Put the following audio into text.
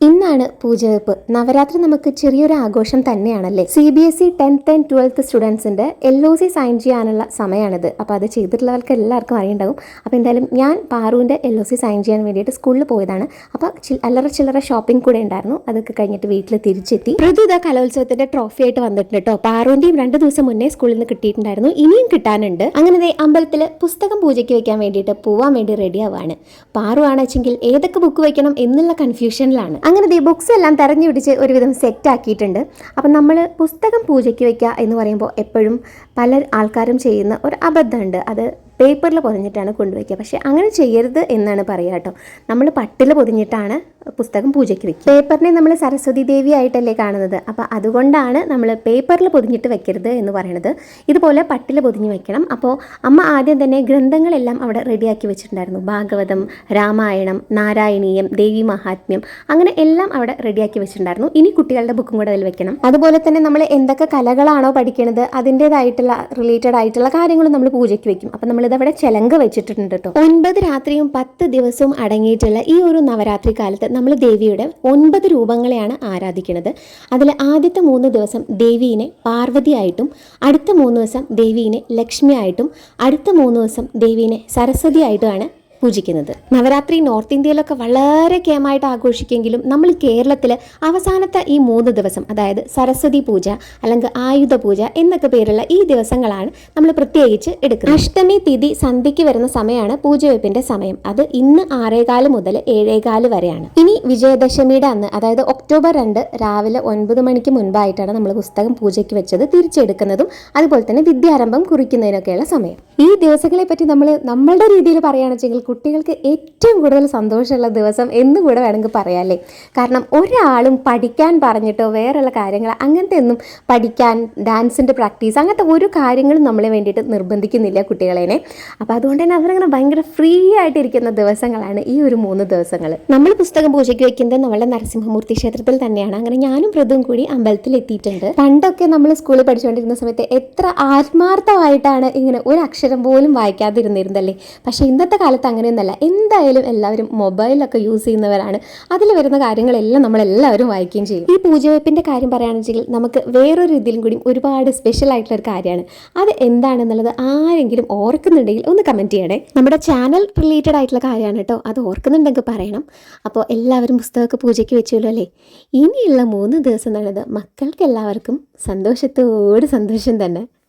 in ഇന്നാണ് പൂജവെപ്പ്. നവരാത്രി നമുക്ക് ചെറിയൊരു ആഘോഷം തന്നെയാണല്ലേ? C B S E tenth and twelfth സ്റ്റുഡൻസിന്റെ L O C sign ചെയ്യാനുള്ള സമയമാണിത് അപ്പോൾ അത് ചെയ്തിട്ടുള്ളവർക്ക് എല്ലാവർക്കും അറിയുണ്ടാവും. അപ്പോൾ എന്തായാലും ഞാൻ പാറുവിന്റെ എൽ ഒ സി സൈൻ ചെയ്യാൻ വേണ്ടിയിട്ട് സ്കൂളിൽ പോയതാണ്. അപ്പോൾ അല്ലറ ചില്ലറ ഷോപ്പിംഗ് കൂടെ ഉണ്ടായിരുന്നു. അതൊക്കെ കഴിഞ്ഞിട്ട് വീട്ടിൽ തിരിച്ചെത്തി. ഋതുത കലോത്സവത്തിന്റെ ട്രോഫി ആയിട്ട് വന്നിട്ടുണ്ട് കേട്ടോ. പാറുവിന്റെയും രണ്ട് ദിവസം മുന്നേ സ്കൂളിൽ നിന്ന് കിട്ടിയിട്ടുണ്ടായിരുന്നു. ഇനിയും കിട്ടാനുണ്ട്. അങ്ങനെ അമ്പലത്തിൽ പുസ്തകം പൂജയ്ക്ക് വെക്കാൻ വേണ്ടിയിട്ട് പോവാൻ വേണ്ടി റെഡി ആവാണ്. പാറു ആണെച്ചെങ്കിൽ ഏതൊക്കെ ബുക്ക് വെക്കണം എന്നുള്ള കൺഫ്യൂഷനിലാണ് അങ്ങനെ ബുക്സ് എല്ലാം തെരഞ്ഞു പിടിച്ച് ഒരുവിധം സെറ്റാക്കിയിട്ടുണ്ട് അപ്പം നമ്മൾ പുസ്തകം പൂജയ്ക്ക് വെക്കുക എന്ന് പറയുമ്പോൾ എപ്പോഴും പല ആൾക്കാരും ചെയ്യുന്ന ഒരു അബദ്ധമുണ്ട്. അത് പേപ്പറിൽ പൊതിഞ്ഞിട്ടാണ് കൊണ്ടുവയ്ക്കുക പക്ഷേ അങ്ങനെ ചെയ്യരുത് എന്നാണ് പറയുക കേട്ടോ നമ്മൾ പട്ടിൽ പൊതിഞ്ഞിട്ടാണ് പുസ്തകം പൂജയ്ക്ക് വെക്കും പേപ്പറിനെ നമ്മൾ സരസ്വതി ദേവി ആയിട്ടല്ലേ കാണുന്നത്. അപ്പോൾ അതുകൊണ്ടാണ് നമ്മൾ പേപ്പറിൽ പൊതിഞ്ഞിട്ട് വെക്കരുത് എന്ന് പറയുന്നത് ഇതുപോലെ പട്ടിൽ പൊതിഞ്ഞ് വെക്കണം. അപ്പോൾ അമ്മ ആദ്യം തന്നെ ഗ്രന്ഥങ്ങളെല്ലാം അവിടെ റെഡിയാക്കി വെച്ചിട്ടുണ്ടായിരുന്നു. ഭാഗവതം രാമായണം നാരായണീയം ദേവി മഹാത്മ്യം അങ്ങനെ എല്ലാം അവിടെ റെഡിയാക്കി വെച്ചിട്ടുണ്ടായിരുന്നു. ഇനി കുട്ടികളുടെ ബുക്കും കൂടെ അതിൽ വെക്കണം. അതുപോലെ തന്നെ നമ്മൾ എന്തൊക്കെ കലകളാണോ പഠിക്കുന്നത് അതിന്റെതായിട്ടുള്ള റിലേറ്റഡ് ആയിട്ടുള്ള കാര്യങ്ങളും നമ്മൾ പൂജയ്ക്ക് വെക്കും. അപ്പോൾ നമ്മളിത് അവിടെ ചെലങ്ക വെച്ചിട്ടുണ്ട് കേട്ടോ ഒൻപത് രാത്രിയും പത്ത് ദിവസവും അടങ്ങിയിട്ടുള്ള ഈ ഒരു നവരാത്രി കാലത്ത് നമ്മൾ ദേവിയുടെ ഒൻപത് രൂപങ്ങളെയാണ് ആരാധിക്കുന്നത്. അതിൽ ആദ്യത്തെ മൂന്ന് ദിവസം ദേവീനെ പാർവതിയായിട്ടും അടുത്ത മൂന്ന് ദിവസം ദേവീനെ ലക്ഷ്മിയായിട്ടും അടുത്ത മൂന്ന് ദിവസം ദേവീനെ സരസ്വതിയായിട്ടുമാണ് പൂജിക്കുന്നത്. നവരാത്രി നോർത്ത് ഇന്ത്യയിലൊക്കെ വളരെ കേമായിട്ട് ആഘോഷിക്കെങ്കിലും നമ്മൾ കേരളത്തിൽ അവസാനത്തെ ഈ മൂന്ന് ദിവസം അതായത് സരസ്വതി പൂജ അല്ലെങ്കിൽ ആയുധ പൂജ എന്നൊക്കെ പേരുള്ള ഈ ദിവസങ്ങളാണ് നമ്മൾ പ്രത്യേകിച്ച് എടുക്കുന്നത്. അഷ്ടമി തിഥി സന്ധ്യയ്ക്ക് വരുന്ന സമയമാണ് പൂജവെപ്പിന്റെ സമയം. അത് ഇന്ന് ആറേകാൽ മുതൽ ഏഴേകാൽ വരെയാണ്. ഇനി വിജയദശമിയുടെ അന്ന് അതായത് ഒക്ടോബർ രണ്ട് രാവിലെ ഒൻപത് മണിക്ക് മുൻപായിട്ടാണ് നമ്മൾ പുസ്തകം പൂജയ്ക്ക് വെച്ചത് തിരിച്ചെടുക്കുന്നതും അതുപോലെ തന്നെ വിദ്യാരംഭം കുറിക്കുന്നതിനൊക്കെയുള്ള സമയം. ഈ ദിവസങ്ങളെ പറ്റി നമ്മൾ നമ്മളുടെ രീതിയിൽ പറയുകയാണെന്നുവെച്ചെങ്കിൽ കുട്ടികൾക്ക് ഏറ്റവും കൂടുതൽ സന്തോഷമുള്ള ദിവസം എന്ന് കൂടെ വേണമെങ്കിൽ പറയാമല്ലേ കാരണം ഒരാളും പഠിക്കാൻ പറഞ്ഞിട്ടോ വേറെയുള്ള കാര്യങ്ങൾ അങ്ങനത്തെ ഒന്നും പഠിക്കാൻ ഡാൻസിന്റെ പ്രാക്ടീസ് അങ്ങനത്തെ ഒരു കാര്യങ്ങളും നമ്മളെ വേണ്ടിയിട്ട് നിർബന്ധിക്കുന്നില്ല കുട്ടികളേനെ. അപ്പോൾ അതുകൊണ്ട് തന്നെ അവരങ്ങനെ ഭയങ്കര ഫ്രീ ആയിട്ടിരിക്കുന്ന ദിവസങ്ങളാണ് ഈ ഒരു മൂന്ന് ദിവസങ്ങൾ. നമ്മൾ പുസ്തകം പൂജയ്ക്ക് വയ്ക്കുന്നത് നമ്മളുടെ നരസിംഹമൂർത്തി ക്ഷേത്രത്തിൽ തന്നെയാണ്. അങ്ങനെ ഞാനും പ്രതും കൂടി അമ്പലത്തിൽ എത്തിയിട്ടുണ്ട്. പണ്ടൊക്കെ നമ്മൾ സ്കൂളിൽ പഠിച്ചുകൊണ്ടിരുന്ന സമയത്ത് എത്ര ആത്മാർത്ഥമായിട്ടാണ് ഇങ്ങനെ ഒരു അക്ഷരം പോലും വായിക്കാതിരുന്നിരുന്നല്ലേ? പക്ഷേ ഇന്നത്തെ കാലത്ത് അങ്ങനെയൊന്നല്ല. എന്തായാലും എല്ലാവരും മൊബൈലൊക്കെ യൂസ് ചെയ്യുന്നവരാണ്. അതിൽ വരുന്ന കാര്യങ്ങളെല്ലാം നമ്മളെല്ലാവരും വായിക്കുകയും ചെയ്യും. ഈ പൂജവെപ്പിന്റെ കാര്യം പറയുകയാണെങ്കിൽ നമുക്ക് വേറൊരു ഇതിലും കൂടി ഒരുപാട് സ്പെഷ്യൽ ആയിട്ടുള്ള ഒരു കാര്യമാണ്. അത് എന്താണെന്നുള്ളത് ആരെങ്കിലും ഓർക്കുന്നുണ്ടെങ്കിൽ ഒന്ന് കമന്റ് ചെയ്യണേ. നമ്മുടെ ചാനൽ റിലേറ്റഡ് ആയിട്ടുള്ള കാര്യമാണ് കേട്ടോ. അത് ഓർക്കുന്നുണ്ടെങ്കിൽ പറയണം. അപ്പോൾ എല്ലാവരും പുസ്തകമൊക്കെ പൂജയ്ക്ക് വെച്ചല്ലോ അല്ലേ? ഇനിയുള്ള മൂന്ന് ദിവസം എന്നുള്ളത് മക്കൾക്ക് എല്ലാവർക്കും സന്തോഷത്തോട് സന്തോഷം തന്നെ.